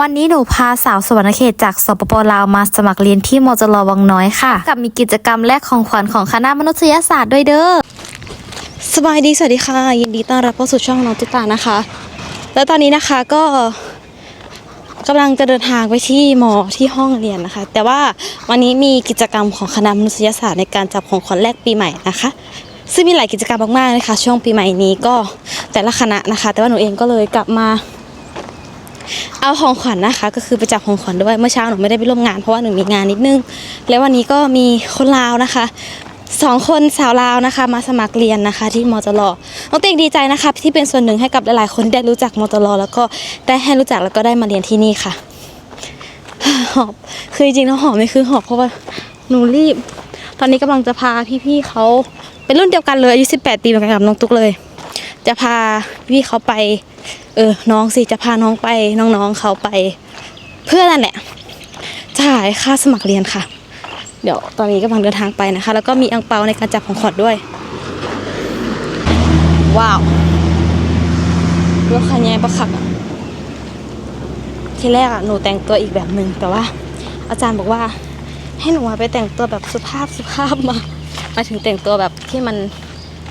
วันนี้หนูพาสาวสวรรณเขตจากสปปลาวมาสมัครเรียนที่มจรวังน้อยค่ะ กับมีกิจกรรมแลกของขวัญของคณะมนุษยศาสตร์ด้วยเด้อ สบายดี สวัสดีค่ะ ยินดีต้อนรับเข้าสู่ช่องน้องตุ๊กตานะคะ แล้วตอนนี้นะคะก็กำลังจะเดินทางไปที่มอที่ห้องเรียนนะคะ แต่ว่าวันนี้มีกิจกรรมของคณะมนุษยศาสตร์ในการจับของขวัญแรกปีใหม่นะคะ ซึ่งมีหลายกิจกรรมมากๆเลยค่ะช่วงปีใหม่นี้ก็แต่ละคณะนะคะ แต่ว่าหนูเองก็เลยกลับมา เอาของขวัญนะคะ ก็คือไปจับของขวัญด้วยเมื่อเช้าหนูไม่ได้ไปร่วมงานเพราะว่าหนูมีงานนิดนึง แล้ววันนี้ก็มีคนลาวนะคะสองคนสาวลาวนะคะ มาสมัครเรียนนะคะ ที่มอจรน้องเต็งดีใจนะคะ ที่เป็นส่วนหนึ่งให้กับหลายๆคนได้รู้จักมอจรแล้วก็ได้ให้รู้จักแล้วก็ได้มาเรียนที่นี่ค่ะหอบคือจริงๆแล้วหอบไม่คือหอบเพราะว่าหนูรีบ ตอนนี้กำลังจะพาพี่ๆเขาเป็นรุ่นเดียวกันเลยอายุ18ปีเหมือนกันกับน้องตุ๊กเลย จะพาพี่เขาไป เออ น้องสิจะพาน้องไปน้องๆเขาไป เพื่อนั่นแหละจ่ายค่าสมัครเรียนค่ะ เดี๋ยวตอนนี้กำลังเดินทางไปนะคะ แล้วก็มีอังเปาในการจับของขวัญด้วย ว้าวรถคันใหญ่ปะขับอะทีแรกอะหนูแต่งตัวอีกแบบหนึ่งแต่ว่า อาจารย์บอกว่า ให้หนูอะไปแต่งตัวแบบสุภาพสุภาพมามาถึงแต่งตัวแบบที่มัน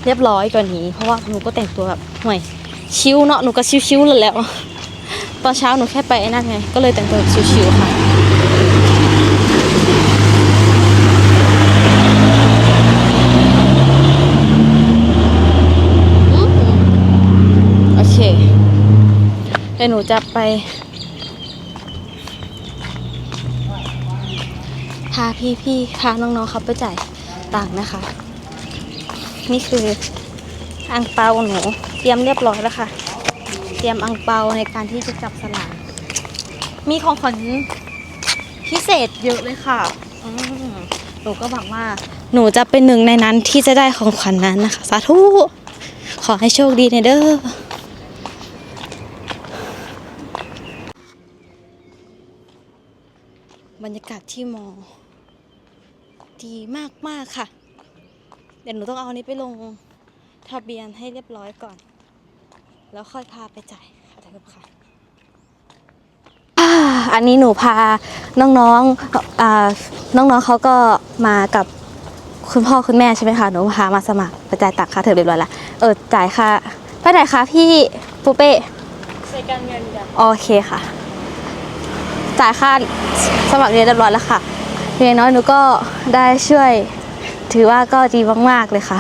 เรียบร้อยกว่านี้ เพราะว่าหนูก็แต่งตัวแบบห่วย ชิวเนาะหนูก็ชิวๆเลยแล้วตอนเช้าหนูแค่ไปไอ้นั่นไง ก็เลยแต่งตัวชิวๆค่ะโอเคเดี๋ยวหนูจะไปพาพี่ๆพาน้องๆเขาไปจ่ายตังค์นะคะ นี่คือ อังเปาหนูเตรียมเรียบร้อยแล้วค่ะ เตรียมอังเปาในการที่จะจับสลากมีของขวัญพิเศษเยอะเลยค่ะอหนูก็หวังว่า หนูจะเป็นหนึ่งในนั้นที่จะได้ของขวัญนั้นนะคะ สาธุ ขอให้โชคดีในเด้อบรรยากาศที่มอ ดีมากมาก ๆ ค่ะ เดี๋ยวหนูต้องเอาอันนี้ไปลง ทะเบียนให้เรียบร้อยก่อน แล้วค่อยพาไปจ่ายค่ะเดี๋ยวค่ะอ่าอันนี้หนูพาน้องๆอ่าน้องๆเขาก็มากับคุณพ่อคุณแม่ใช่ไหมคะหนูพามาสมัครไปจ่ายตังค่าเทอมเรียบร้อยแล้วเออจ่ายค่ะไปไหนคะพี่ปูเป้ใช้การเงินจ้ะโอเคค่ะ จ่ายค่าสมัครเรียนเรียบร้อยแล้วค่ะเพียงน้อยหนูก็ได้ช่วย ถือว่าก็ดีมากๆเลยค่ะ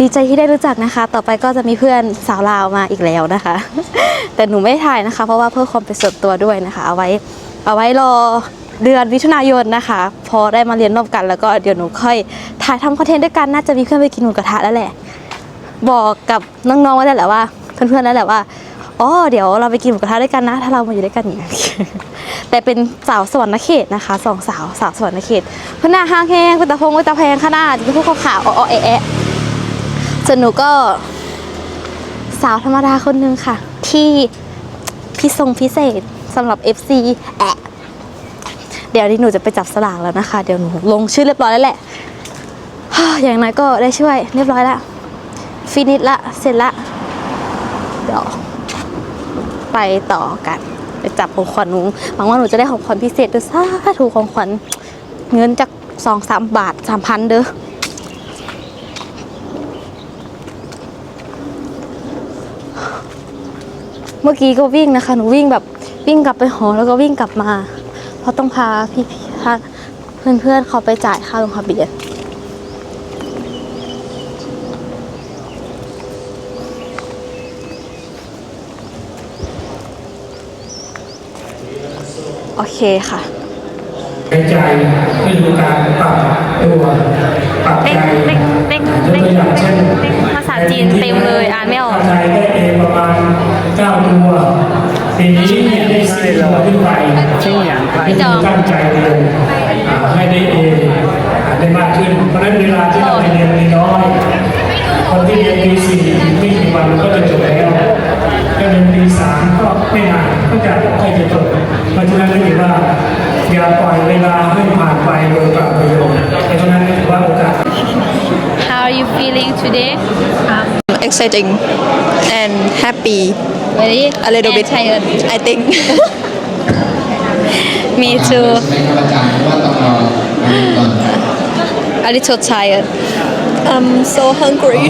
ดีใจที่ได้รู้จักนะคะ ต่อไปก็จะมีเพื่อนสาวลาวมาอีกแล้วนะคะ แต่หนูไม่ถ่ายนะคะ เพราะว่าเพื่อความเป็นส่วนตัวด้วยนะคะ เอาไว้เอาไว้รอเดือนมิถุนายนนะคะ พอได้มาเรียนร่วมกันแล้วก็เดี๋ยวหนูค่อยถ่ายทำคอนเทนต์ด้วยกันน่าจะมีเพื่อนไปกินหมูกระทะแล้วแหละ บอกกับน้องๆไว้แล้วแหละว่าเพื่อนๆแล้วแหละว่าอ๋อเดี๋ยวเราไปกินหมูกระทะด้วยกันนะ ถ้าเรามาอยู่ด้วยกันอย่างนี้แต่เป็นสาวสวรรณเขตนะคะสองสาวสาวสวรรณเขตพนหน้าห้างแห้งเป็นตาพงเป็นตาแพงขนาดจะเป็นพวกขาวอ้อๆแอะ ส่วนหนูก็สาวธรรมดาคนนึงค่ะ ที่พิทรงพิเศษสำหรับ FC แอะเดี๋ยวนี้หนูจะไปจับสลากแล้วนะคะ เดี๋ยวหนูลงชื่อเรียบร้อยแล้วแหละอย่างน้อยก็ได้ช่วยเรียบร้อยแล้วฟินิชละเสร็จละเดี๋ยวไปต่อกันไปจับของขวัญหนูหวังว่าหนูจะได้ของขวัญพิเศษด้วยซาถูกของขวัญเงินจากสองสามบาทสามพันเด้อ มื่อกี้ก็วิ่งนะคะ หนูวิ่งแบบวิ่งกลับไปหอแล้วก็วิ่งกลับมา เพราะต้องพาพี่ๆพาเพื่อนๆเขาไปจ่ายค่าลงทะเบียนโอเคค่ะหายใจนี่คือการปรับตัวปรับใจเด้งเด้งเด้งยกตัวอย่างเช่นเด้งภาษาจีนเต็มเลยอ่านไม่ออกใจได้เองประมาณ เก้าตัวปีนี้เนี่ยได้สี่ตัวขึ้นไปพี่จอมตั้งใจเลยให้ได้เอได้มากขึ้น เพราะฉะนั้นเวลาที่เราไปเรียนมีน้อยคนที่เรียนปีสี่ไม่กี่วันก็จะจบแล้วถ้าเรียนปีสามก็ไม่นานก็จะใกล้จะจบเพราะฉะนั้นถือว่าอย่าปล่อยเวลาให้ผ่านไปโดยเปล่าประโยชน์เพราะฉะนั้นถือว่าโอกาส How are you feeling today exciting and happy Very a little bit tired I think Me too ใช่ไหมครับอาจารย์เพราะว่าต้องรออันนี้ก่อน a little tired I'm so hungry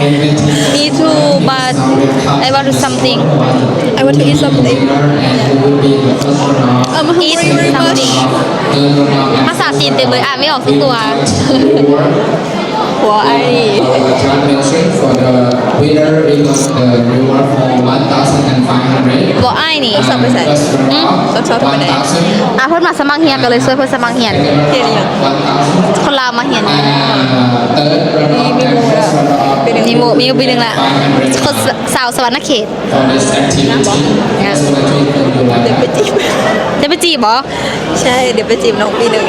me too but I want to something I want to eat something I'm hungry eat very much something ภาษาจีนเต็มเลยอ่านไม่ออกสักตัว หัวไอ Congratulations for the winner in the reward for 1,500. บอกไอ้ายนี่สับไปใส่ First runner-up, สับสับไปไหน 1,000. อะเพิ่นมาสมัครเฮียนกันเลยช่วยเพิ่นสมัครเฮียนเฮียนยัง 1,000. คนลาวมาเฮียน And third runner-up and first runner-up มีหมูมีปีหนึ่งละ500คนสาวสวรรณเขต for this activity. That's what I think you เดี๋ยว like. ไปจีบ จะไปจีบเหรอใช่ เดี๋ยวไปจีบน้องปีหนึ่ง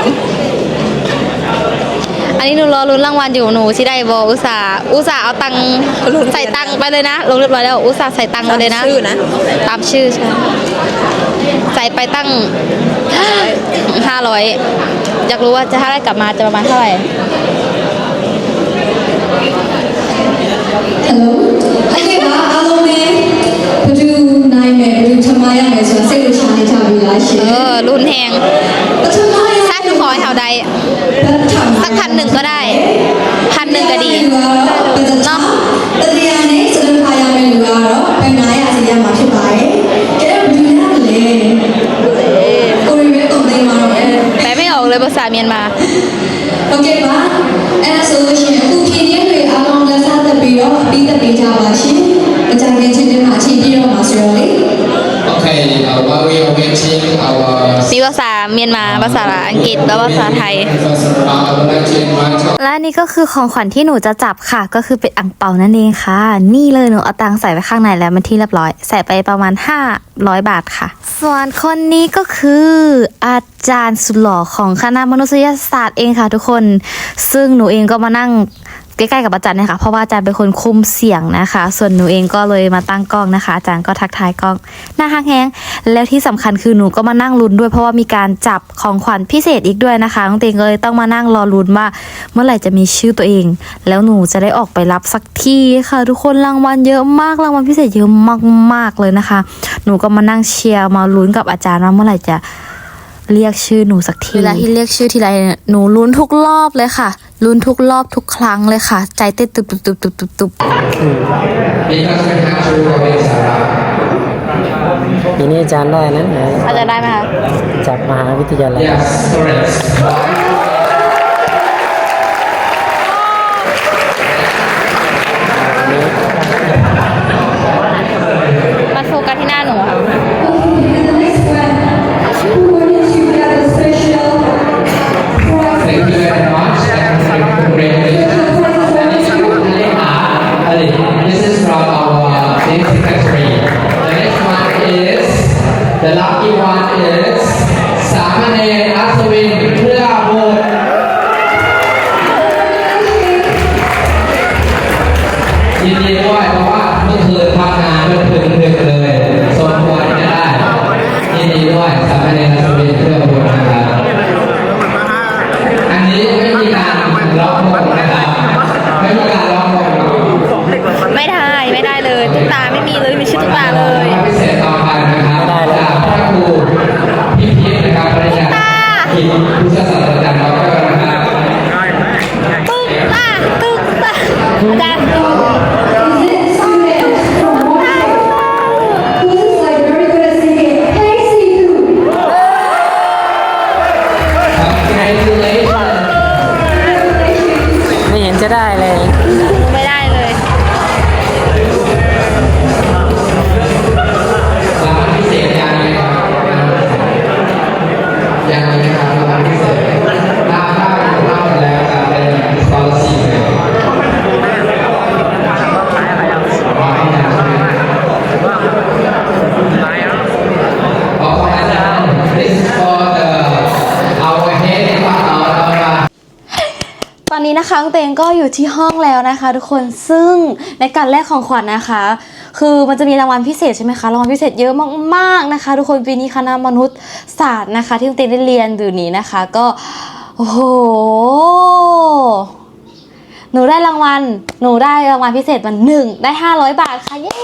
อันนี้หนูรอลุ้นรางวัลอยู่หนูที่ได้บออุตส่าห์อุตส่าห์เอาตังค์ใส่ตังค์ไปเลยนะ ลงเรียบร้อยแล้วอุตส่าห์ใส่ตังค์ไปเลยนะ ชื่อนะ ตามชื่อใช่ใส่ไปตั้ง ห้าร้อยอยากรู้ว่าจะถ้าได้กลับมาจะประมาณเท่าไหร่ Hello အဲ့ဒီမှာအားလုံးပဲဘယ်သူနိုင်မယ်ဘယ်သူထမရမယ်ဆိုတာစိတ်လှရှာနေကြပြီလားရှင် เออ รุ่นแหง ษาเมียนมา Okay, ma. And so, she who can you be along the side of the bureau, be the beta machine, but I get to the machine bureau, Masroli. Okay, uh, while we are waiting our มีภาษาเมียนมา ภาษาอังกฤษ และภาษาไทย first round, I would like to invite our และนี่ก็คือของขวัญที่หนูจะจับค่ะ ก็คือเป็นอ่างเปานั่นเองค่ะ นี่เลยหนูเอาตังค์ใส่ไว้ข้างในแล้วมันที่เรียบร้อย ใส่ไปประมาณ 500 บาทค่ะ ส่วนคนนี้ก็คืออาจารย์สุดหล่อของคณะมนุษยศาสตร์เองค่ะทุกคน ซึ่งหนูเองก็มานั่ง ใกล้ๆกับอาจารย์เนี่ยค่ะเพราะว่าอาจารย์เป็นคนคุมเสียงนะคะ ส่วนหนูเองก็เลยมาตั้งกล้องนะคะ อาจารย์ก็ทักทายกล้องหน้าห้างแห้งแล้วที่สำคัญคือหนูก็มานั่งลุ้นด้วยเพราะว่ามีการจับของขวัญพิเศษอีกด้วยนะคะน้องเตงก็เลยต้องมานั่งรอลุ้นว่า เมื่อไหร่จะมีชื่อตัวเอง แล้วหนูจะได้ออกไปรับสักทีค่ะ ทุกคนรางวัลเยอะมากรางวัลพิเศษเยอะมากๆเลยนะคะ หนูก็มานั่งเชียร์มาลุ้นกับอาจารย์ว่าเมื่อไหร่จะเรียกชื่อหนูสักทีเวลาที่เรียกชื่อทีไรเนี่ยหนูลุ้นทุกรอบเลยค่ะ ลุ้นทุกรอบทุกครั้งเลยค่ะ ใจเต้นตุบตุบตุบตุบตุบตุบ because we have to always around. ปีนี้อาจารย์ได้นะอาจารย์ได้ไหมคะจากมหาวิทยาลัย lucky one is Samane Aswin เพื่อบุตรยินดีด้วยเพราะว่าเมื่อคืนทำงานจนถึง ก็อยู่ที่ห้องแล้วนะคะ ทุกคนซึ่งในการแลกของขวัญนะคะ คือมันจะมีรางวัลพิเศษใช่ไหมคะรางวัลพิเศษเยอะมากๆนะคะ ทุกคนปีนี้คณะมนุษยศาสตร์นะคะ ที่น้องเตงได้เรียนอยู่นี้นะคะ ก็โอ้โหหนูได้รางวัล หนูได้รางวัลพิเศษมาหนึ่งได้ห้าร้อยบาทค่ะ เย้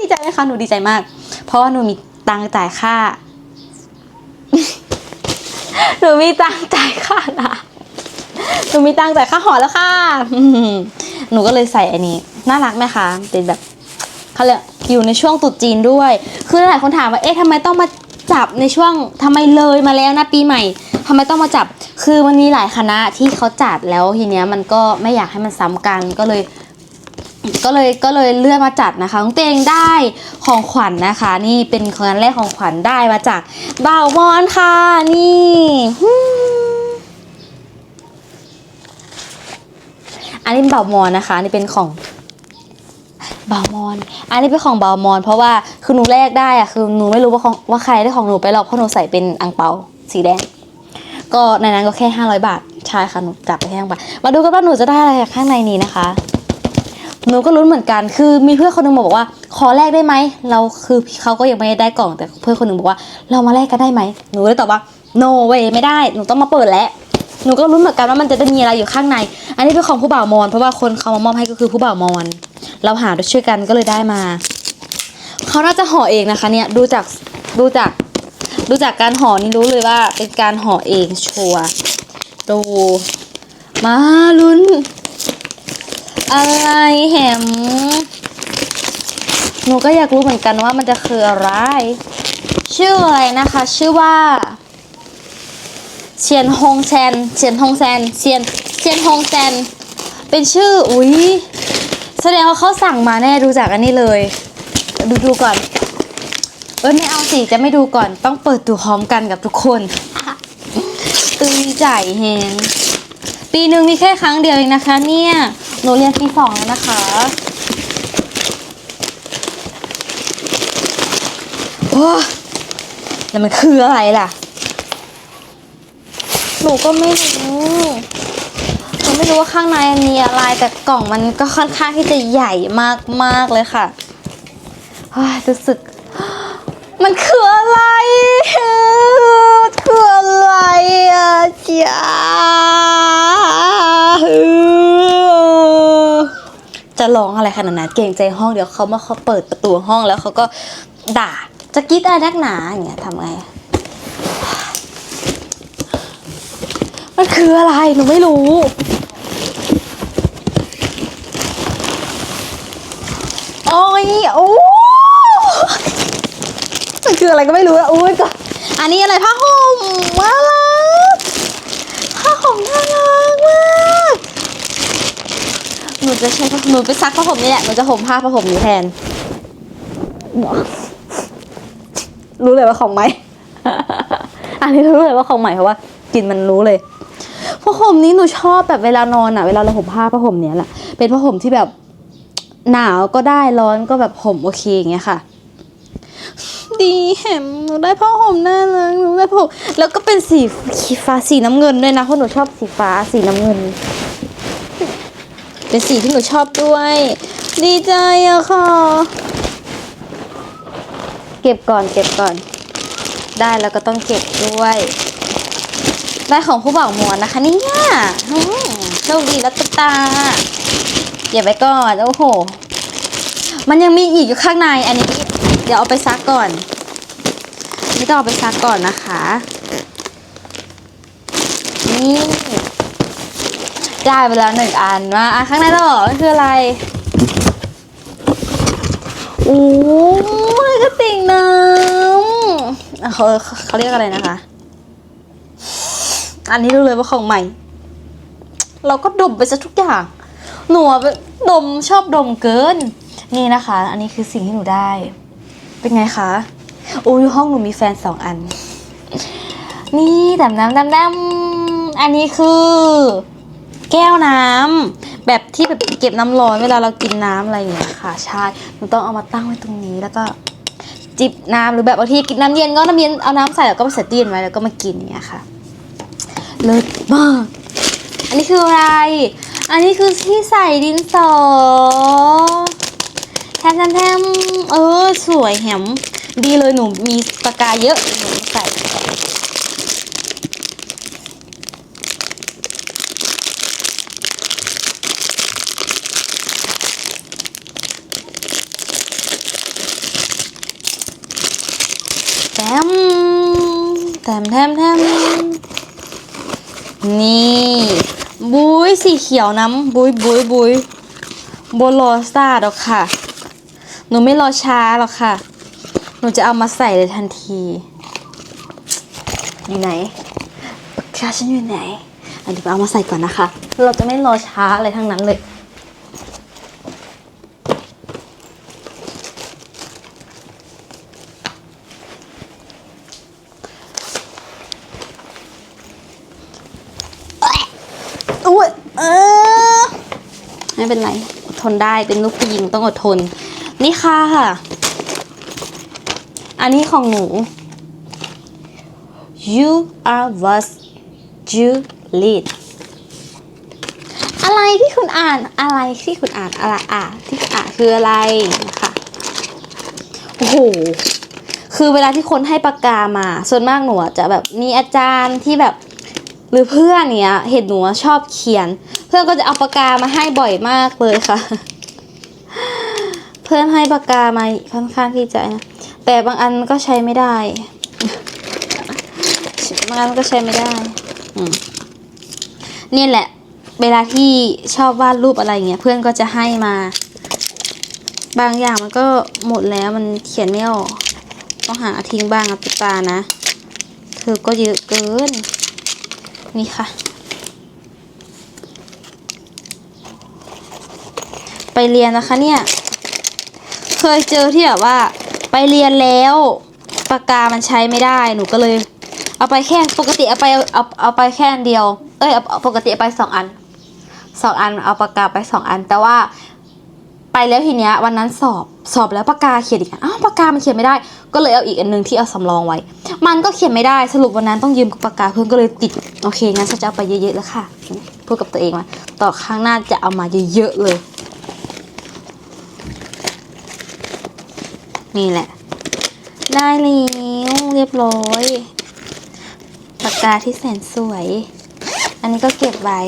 ดีใจไหมคะ หนูดีใจมาก เพราะว่าหนูมีตังค์จ่ายค่า หนูมีตังค์จ่ายค่านะ นูมีตังค์จ่ายค่าหอแล้วค่ะ หนูก็เลยใส่อันนี้ น่ารักไหมคะ เป็นแบบเขาเรียกอยู่ในช่วงตรุษจีนด้วย คือหลายคนถามว่า เอ๊ะทำไมต้องมาจับในช่วงทำไมเลยมาแล้วนะปีใหม่ทำไมต้องมาจับ คือมันมีหลายคณะที่เขาจัดแล้วทีเนี้ยมันก็ไม่อยากให้มันซ้ำกันก็เลย ก็เลยก็เลยเลื่อนมาจัดนะคะน้องเตงได้ของขวัญนะคะ นี่เป็นครั้งแรกของขวัญได้มาจากบ่าวมอนค่ะนี่ฮึ่ม อันนี้เป็นบ่ามอนนะคะอันนี่เป็นของบามอน อันนี้เป็นของบามอน เพราะว่าคือหนูแรกได้อะคือหนูไม่รู้ว่าของว่าใครได้ของหนูไปหรอกเพราะหนูใส่เป็นอังเปาสีแดง ก็ในนั้นก็แค่ 500 บาทใช่ค่ะหนูจับไปแค่5บาทมาดูกันว่าหนูจะได้อะไรจากข้างในนี้นะคะหนูก็ลุ้นเหมือนกัน คือมีเพื่อนคนหนึงบอกว่า ขอแลกได้ไหม เราคือเขาก็ยังไม่ได้กล่องแต่เพื่อนคนหนึงบอกว่า เรามาแลกกันได้ไหม หนูเลยตอบว่า no way ไม่ได้ หนูต้องมาเปิดแล้ว หนูก็ลุ้นเหมือนกันว่ามันจะมีอะไรอยู่ข้างใน อันนี้เป็นของผู้บ่าวมอญเพราะว่าคนเขามามอบให้ก็คือผู้บ่าวมอญเราหาด้วยช่วยกันก็เลยได้มา เขาน่าจะห่อเองนะคะเนี่ยดูจากดูจากดูจากการห่อนี่รู้เลยว่าเป็นการห่อเองชัวร์ดูมาลุ้น อะไรแหมหนูก็อยากรู้เหมือนกันว่ามันจะคืออะไร ชื่ออะไรนะคะ ชื่อว่า เชียนฮงแซนเชียนฮงแซนเชียนเชียนฮงแซนเป็นชื่ออุ๊ยแสดงว่าเขาสั่งมาแน่ดูจากอันนี้เลย ดูดูก่อน เอ้ยไม่เอาสิจะไม่ดูก่อนต้องเปิดดูพร้อมกันกับทุกคนตื่นใจแฮงปีหนึ่งมีแค่ครั้งเดียวเองนะคะ เนี่ยหนูเรียนปีสองแล้วนะคะโอ้แล้วมันคืออะไรล่ะ หนูก็ไม่รู้หนูไม่รู้ว่าข้างในมีอะไรแต่กล่องมันก็ค่อนข้างที่จะใหญ่มากๆเลยค่ะเฮ้ยรู้สึก มันคืออะไรคืออะไรอะจ๊ะจะร้องอะไรขนาดนั้นเก่งใจห้องเดี๋ยวเขามาเขาเปิดประตูห้องแล้วเขาก็ด่าจะกรีดอะไรนักหนาอย่างเงี้ยทำไง มันคืออะไร หนูไม่รู้ โอ้ยโอ้มันคืออะไรก็ไม่รู้อะอุ้ยก็อันนี้อะไรผ้าห่มน่ารักผ้าห่มน่ารักมากหนูจะใช้หนูไปซักผ้าห่มนี่แหละหนูจะห่มผ้าผ้าห่มนี้แทน รู้เลยว่าของไหมอันนี้รู้เลยว่าของใหม่เพราะว่า กินมันรู้เลย ผ้าห่มนี้หนูชอบแบบเวลานอนอะเวลาเราห่มผ้าผ้าห่มเนี้ยแหละเป็นผ้าห่มที่แบบหนาวก็ได้ร้อนก็แบบห่มโอเคอย่างเงี้ยค่ะ ดีแหมหนูได้ผ้าห่มน่ารักหนูได้ผ้าห่มแล้วก็เป็นสีฟ้าสีน้ำเงินด้วยนะเพราะหนูชอบสีฟ้าสีน้ำเงิน เป็นสีที่หนูชอบด้วย ดีใจอะค่ะ เก็บก่อนเก็บก่อน ได้แล้วก็ต้องเก็บด้วย ได้ของผู้บ่าวมวนนะคะเนี่ยโชคดีแล้วก็ตาเก็บไว้ก่อน โอ้โห มันยังมีอีกอยู่ข้างในอันนี้ เดี๋ยวเอาไปซักก่อน นี่ต้องเอาไปซักก่อนนะคะ นี่ได้ไปแล้วหนึ่งอันมาอะข้างในต่อคืออะไรโอ้ยกระติ่งน้ำเขาเขาเรียกอะไรนะคะ อันนี้รู้เลยว่าของใหม่ เราก็ดมไปซะทุกอย่าง หนูอะดมชอบดมเกิน นี่นะคะ อันนี้คือสิ่งที่หนูได้ เป็นไงคะโอ้ยห้องหนูมีแฟนสองอัน นี่ดำน้ำดำน้ำอันนี้คือ แก้วน้ำแบบที่แบบเก็บน้ำร้อนเวลาเรากินน้ำอะไรอย่างเงี้ยค่ะใช่หนูต้องเอามาตั้งไว้ตรงนี้แล้วก็จิบน้ำหรือแบบบางทีกินน้ำเย็นก็น้ำเย็นเอาน้ำใส่แล้วก็มาใส่ตู้เย็นไว้แล้วก็มากินอย่างเงี้ยค่ะ เลิศมาก อันนี้คืออะไร อันนี้คือที่ใส่ดินสอแทมแทมแทมเออ สวยแหมดีเลยหนูมีปากกาเยอะหนูใส่แทมแทมแทมแทม นี่บุ้ ยสีเขียวน้ำบุ้ยบุ้ยบุ้ยโบรอสตาร์ดอกค่ะ หนูไม่รอช้าหรอกค่ะ หนูจะเอามาใส่เลยทันที อยู่ไหนค่ะฉันอยู่ไหนอันนี้ไปเอามาใส่ก่อนนะคะ เราจะไม่รอช้าอะไรทั้งนั้นเลย อุ้ยเออไม่เป็นไรทนได้เป็นลูกผู้หญิงต้องอดทน นี่ค่ะค่ะอันนี้ของหนู you are was you lead อะไรที่คุณอ่านอะไรที่คุณอ่านอะไรอะที่อ่านคืออะไรนะคะโอ้โหคือเวลาที่คนให้ปากกามา ส่วนมากหนูจะแบบมีอาจารย์ที่แบบ รือเพื่อนเนี้ยเห็นหนูชอบเขียน เพื่อนก็จะเอาปากกามาให้บ่อยมากเลยค่ะ เพื่อนให้ปากกามาค่อนข้างที่จะนะแต่บางอันก็ใช้ไม่ได้บางอันก็ใช้ไม่ได้เนี่ยแหละ เวลาที่ชอบวาดรูปอะไรเงี้ยเพื่อนก็จะให้มา บางอย่างมันก็หมดแล้วมันเขียนไม่ออกต้องหาทิ้งบ้างนะตุ๊กตานะ เธอก็เยอะเกิน นี่ค่ะ ไปเรียนนะคะเนี่ย เคยเจอที่แบบว่า ไปเรียนแล้วปากกามันใช้ไม่ได้หนูก็เลย เอาไปแค่ปกติเอาไปเอาเอาไปแค่อันเดียว เอ้ยเอเอาปกติเอาไปสองอันสองอันเอาปากกาไปสองอัน แต่ว่า ไปแล้วทีเนี้ยวันนั้นสอบสอบแล้วปากกาเขียนอีกอันอ้าวปากกามันเขียนไม่ได้ ก็เลยเอาอีกอันหนึงที่เอาสำรองไว้ มันก็เขียนไม่ได้สรุปวันนั้นต้องยืมปากกาเพื่อนก็เลยติดโอเคงั้นฉันจะเอาไปเยอะๆแล้วค่ะพูดกับตัวเองมาต่อครั้งหน้าจะเอามาเยอะๆเลย นี่แหละ ได้แล้วเรียบร้อยปากกาที่แสนสวย อันนี้ก็เก็บไว้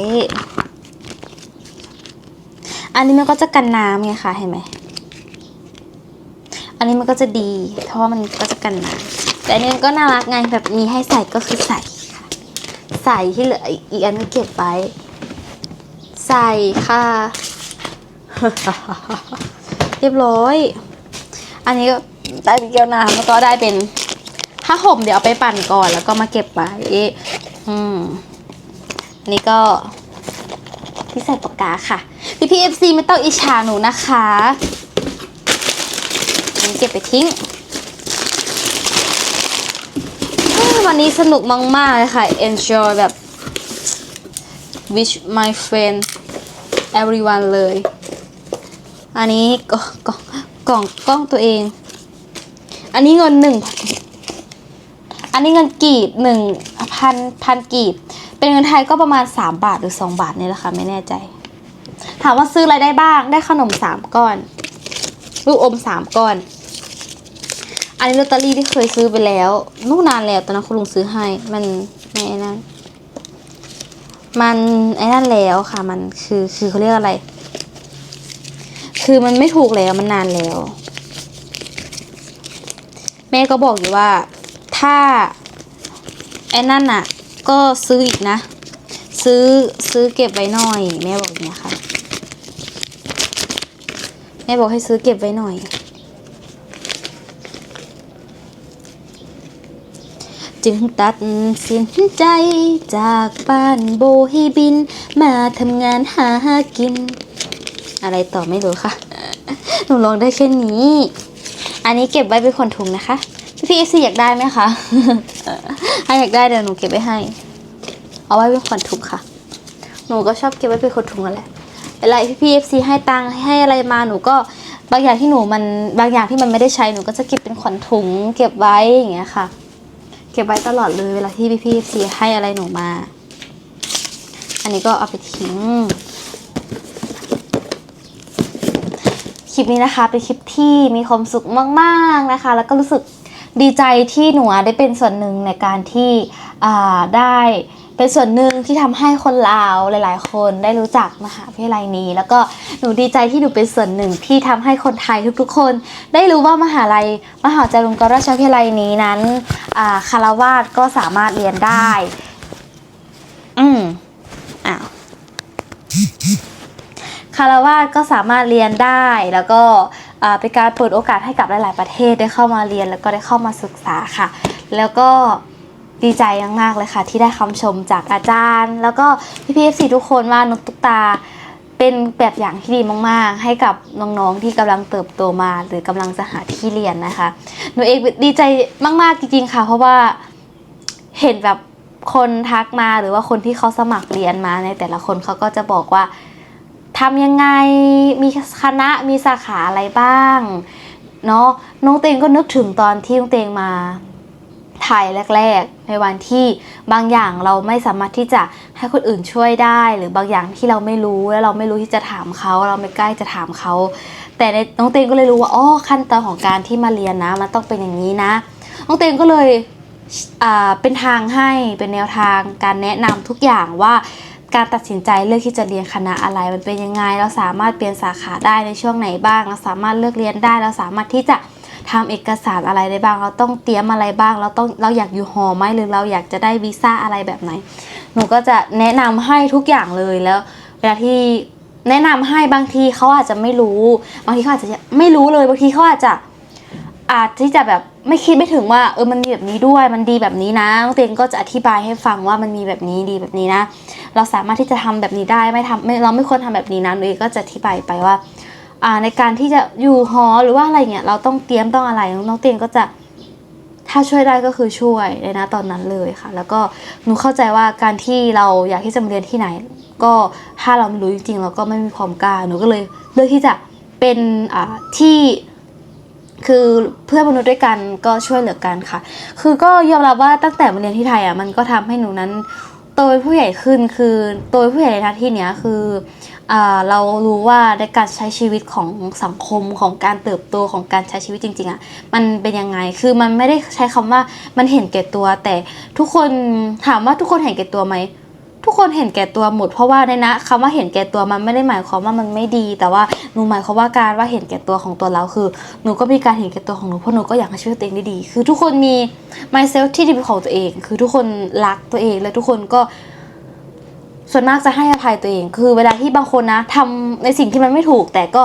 อันนี้มันก็จะกันน้ำไงคะเห็นไหม อันนี้มันก็จะดี เพราะว่ามันก็จะกันน้ำแต่อันนี้ก็น่ารักไงแบบมีให้ใส่ก็คือใส่ค่ะ ใส่ที่เหลืออีกอันก็เก็บไว้ ใส่ค่ะ เรียบร้อย อันนี้ก็ได้เป็นแก้วน้ำแล้วก็ได้เป็นผ้าห่มเดี๋ยวเอาไปปั่นก่อนแล้วก็มาเก็บไว้อืมอันนี่ก็ที่ใส่ปากกาค่ะ พี่เอฟซีไม่ต้องอิจฉาหนูนะคะนนี้เก็บไปทิ้ง วันนี้สนุกมากๆเลยค่ะ enjoy แบบ wish my friend everyone เลย อันนี้กล่องกล่องกล่องกล้องตัวเอง อันนี้เงินหนึ่ง อันนี้เงินกีบหนึ่งพันพันกีบ เป็นเงินไทยก็ประมาณ 3 บาทหรือ 2 บาทนี่แหละค่ะ ไม่แน่ใจ ถามว่าซื้ออะไรได้บ้าง ได้ขนม3ก้อน ลูกอม3ก้อน อันนี้ลอตเตอรี่ที่เคยซื้อไปแล้วนู่นนานแล้วตอนนั้นคุณลุงซื้อให้ มันไม่ไอ้นั่นมันไอ้นั่นแล้วค่ะ มันคือคือเขาเรียกอะไร คือมันไม่ถูกแล้วมันนานแล้ว แม่ก็บอกอยู่ว่า ถ้าไอ้นั่นน่ะ ก็ซื้ออีกนะ ซื้อซื้อเก็บไว้หน่อย แม่บอกอย่างนี้ค่ะ แม่บอกให้ซื้อเก็บไว้หน่อย จึงตัดสินใจจากบ้านโบให้บิน มาทำงานหากิน อะไรต่อไม่รู้ค่ะ หนูลองได้แค่นี้ อันนี้เก็บไว้เป็นขนถุงนะคะ พี่พีซีอยากได้ไหมคะถ้าอยากได้เดี๋ยวหนูเก็บไว้ให้ เอาไว้เป็นขนถุงค่ะ หนูก็ชอบเก็บไว้เป็นขนถุงนั่นแหละ เวลาพี่เอฟซีให้ตังค์ให้อะไรมาหนูก็บางอย่างที่หนูมันบางอย่างที่มันไม่ได้ใช้หนูก็จะเก็บเป็นขนถุง เก็บไว้อย่างเงี้ยค่ะ เก็บไว้ตลอดเลยเวลาที่พี่พีเอฟซีให้อะไรหนูมา อันนี้ก็เอาไปทิ้งคลิปนี้นะคะเป็นคลิปที่มีความสุขมากๆนะคะ แล้วก็รู้สึกดีใจที่หนูได้เป็นส่วนหนึ่งในการที่ได้ เป็นส่วนหนึ่งที่ทำให้คนลาวหลาย ๆ คนได้รู้จักมหาวิทยาลัยนี้ แล้วก็หนูดีใจที่หนูเป็นส่วนหนึ่งที่ทำให้คนไทยทุกๆ คน ได้รู้ว่ามหาลัย มหาวิทยาลัยราชวิทยาลัยนี้นั้นอ่าคารวาสก็สามารถเรียนได้ อืมอ้าวคารวาสก็สามารถเรียนได้แล้วก็เป็นการเปิดโอกาสให้กับหลาย ๆ ประเทศได้เข้ามาเรียนแล้วก็ได้เข้ามาศึกษาค่ะ แล้วก็ ดีใจมากๆเลยค่ะ ที่ได้คำชมจากอาจารย์ แล้วก็พี่พีเอฟซีทุกคนว่านกตุ๊กตา เป็นแบบอย่างที่ดีมากๆ ให้กับน้องๆที่กำลังเติบโตมา หรือกำลังจะหาที่เรียนนะคะหนูเองดีใจมากๆจริงๆค่ะ เพราะว่าเห็นแบบคนทักมาหรือว่าคนที่เขาสมัครเรียนมาในแต่ละคนเขาก็จะบอกว่าทำยังไงมีคณะมีสาขาอะไรบ้างเนาะน้องเตงก็นึกถึงตอนที่น้องเตงมา ถ่ายแรก ๆ ในวันที่บางอย่างเราไม่สามารถที่จะให้คนอื่นช่วยได้ หรือบางอย่างที่เราไม่รู้แล้วเราไม่รู้ที่จะถามเขาเราไม่กล้าจะถามเขา แต่ในน้องเตงก็เลยรู้ว่าอ๋อขั้นตอนของการที่มาเรียนนะมันต้องเป็นอย่างนี้นะ น้องเตงก็เลยอ่าเป็นทางให้เป็นแนวทางการแนะนำทุกอย่างว่าการตัดสินใจเลือกที่จะเรียนคณะอะไรมันเป็นยังไง เราสามารถเปลี่ยนสาขาได้ในช่วงไหนบ้าง เราสามารถเลือกเรียนได้ เราสามารถที่จะ ทำเอกสารอะไรได้บ้าง เราต้องเตรียมอะไรบ้าง เราต้องเราอยากอยู่หอไหมหรือเราอยากจะได้วีซ่าอะไรแบบไหน หนูก็จะแนะนำให้ทุกอย่างเลยแล้วเวลาที่แนะนำให้บางทีเขาอาจจะไม่รู้ บางทีเขาอาจจะไม่รู้เลยบางทีเขาอาจจะอาจที่จะแบบไม่คิดไม่ถึงว่าเออมันมีแบบนี้ด้วยมันดีแบบนี้นะน้องเตงก็จะอธิบายให้ฟังว่ามันมีแบบนี้ดีแบบนี้นะ เราสามารถที่จะทำแบบนี้ได้ไม่ทำไม่เราไม่ควรทำแบบนี้นะหนูเองก็จะอธิบายไปว่า ในการที่จะอยู่หอหรือว่าอะไรเงี้ยเราต้องเตรียมต้องอะไรน้องเตงก็จะถ้าช่วยได้ก็คือช่วยเลยนะตอนนั้นเลยค่ะ แล้วก็หนูเข้าใจว่าการที่เราอยากที่จะมาเรียนที่ไหน ก็ถ้าเราไม่รู้จริงๆเราก็ไม่มีความกล้าหนูก็เลยเลือกที่จะเป็นอ่าที่คือเพื่อนมนุษย์ด้วยกันก็ช่วยเหลือกันค่ะ คือก็ยอมรับว่าตั้งแต่มาเรียนที่ไทยอะมันก็ทำให้หนูนั้น โตเป็นผู้ใหญ่ขึ้นคือโตเป็นผู้ใหญ่ในที่เนี้ยคือเรารู้ว่าในการใช้ชีวิตของสังคมของการเติบโตของการใช้ชีวิตจริง ๆอะมันเป็นยังไงคือมันไม่ได้ใช้คำว่ามันเห็นแก่ตัว แต่ทุกคนถามว่าทุกคนเห็นแก่ตัวไหม ทุกคนเห็นแก่ตัวหมดเพราะว่าในนะคำว่าเห็นแก่ตัวมันไม่ได้หมายความว่ามันไม่ดี แต่ว่าหนูหมายความว่าการว่าเห็นแก่ตัวของตัวเราคือหนูก็มีการเห็นแก่ตัวของหนูเพราะหนูก็อยากให้ชีวิตตัวเองได้ดี คือทุกคนมี myself ที่ดีเป็นของตัวเอง คือทุกคนรักตัวเองและทุกคนก็ส่วนมากจะให้อภัยตัวเอง คือเวลาที่บางคนนะทำในสิ่งที่มันไม่ถูก แต่ก็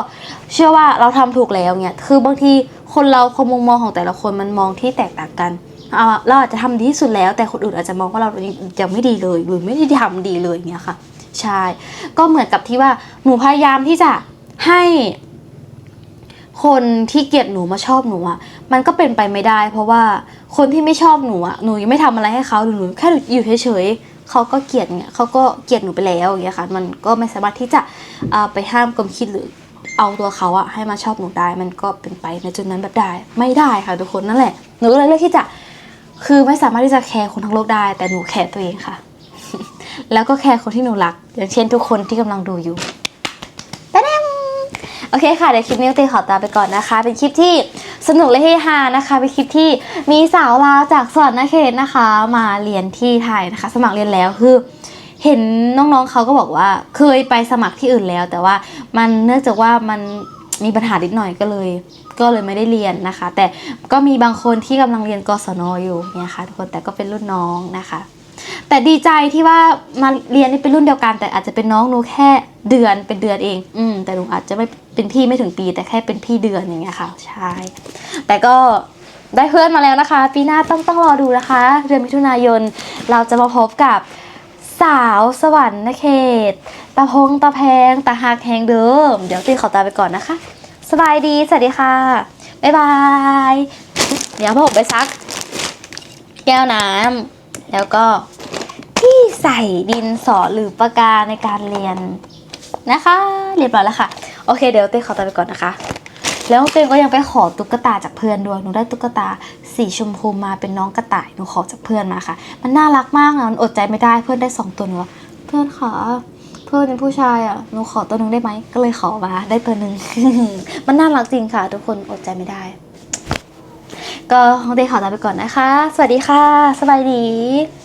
เชื่อว่าเราทำถูกแล้วเนี่ยคือบางทีคนเราความมุมมองของแต่ละคนมันมองที่แตกต่างกัน เราอาจจะทำดีที่สุดแล้ว แต่คนอื่นอาจจะมองว่าเรายังไม่ดีเลยหรือไม่ได้ทำดีเลยอย่างเงี้ยค่ะใช่ก็เหมือนกับที่ว่าหนูพยายามที่จะให้คนที่เกลียดหนูมาชอบหนูอะ มันก็เป็นไปไม่ได้ เพราะว่าคนที่ไม่ชอบหนูอะหนูยังไม่ทำอะไรให้เขาหรือหนูแค่อยู่เฉยๆเขาก็เกลียดเนี่ยเขาก็เกลียดหนูไปแล้วอย่างเงี้ยค่ะ มันก็ไม่สามารถที่จะไปห้ามความคิดหรือเอาตัวเขาอะให้มาชอบหนูได้ มันก็เป็นไปในจุดนั้นแบบได้ ไม่ได้ค่ะทุกคนนั่นแหละหนูก็เลยเลือกที่จะ คือไม่สามารถที่จะแคร์คนทั้งโลกได้ แต่หนูแคร์ตัวเองค่ะ แล้วก็แคร์คนที่หนูรัก อย่างเช่นทุกคนที่กำลังดูอยู่ตะแดมโอเคค่ะเดี๋ยวคลิปนี้เต้ขอตาไปก่อนนะคะ เป็นคลิปที่สนุกและเฮฮานะคะ เป็นคลิปที่มีสาวลาวจากสวรรค์เขตนะคะ มาเรียนที่ไทยนะคะ สมัครเรียนแล้วคือเห็นน้องๆเขาก็บอกว่าเคยไปสมัครที่อื่นแล้ว แต่ว่ามันเนื่องจากว่ามัน มีปัญหานิดหน่อยก็เลย ก็เลยไม่ได้เรียนนะคะ แต่ก็มีบางคนที่กำลังเรียนกศนอยู่เนี่ยค่ะทุกคนแต่ก็เป็นรุ่นน้องนะคะ แต่ดีใจที่ว่ามาเรียนนี่เป็นรุ่นเดียวกัน แต่อาจจะเป็นน้องหนูแค่เดือนเป็นเดือนเอง อืมแต่หนูอาจจะไม่เป็นพี่ไม่ถึงปี แต่แค่เป็นพี่เดือนอย่างเงี้ยค่ะใช่แต่ก็ได้เพื่อนมาแล้วนะคะ ปีหน้าต้องต้องรอดูนะคะ เดือนมิถุนายนเราจะมาพบกับ สาวสวรรค์เขต ตะพงตะแพงตะหักแหงเดิม เดี๋ยวตีขอตาไปก่อนนะคะ สบายดี สวัสดีค่ะ บ๊ายบาย เดี๋ยวผมไปซัก แก้วน้ำแล้วก็ที่ใส่ดินสอหรือปากกาในการเรียนนะคะ เรียบร้อยแล้วค่ะ โอเค เดี๋ยวเต้ขอตาไปก่อนนะคะ แล้วเต้ก็ยังไปขอตุ๊กตาจากเพื่อนด้วยหนูได้ตุ๊กตาสีชมพูมาเป็นน้องกระต่ายหนูขอจากเพื่อนมาค่ะ มันน่ารักมากอะมันอดใจไม่ได้เพื่อนได้สองตัวหนูเพื่อนขอเพื่อนเป็นผู้ชายอะหนูขอตัวหนึ่งได้ไหมก็เลยขอมาได้ตัวหนึ่งมันน่ารักจริงค่ะ ทุกคนอดใจไม่ได้ ก็เต้ขอลาไปก่อนนะคะ สวัสดีค่ะ สบายดี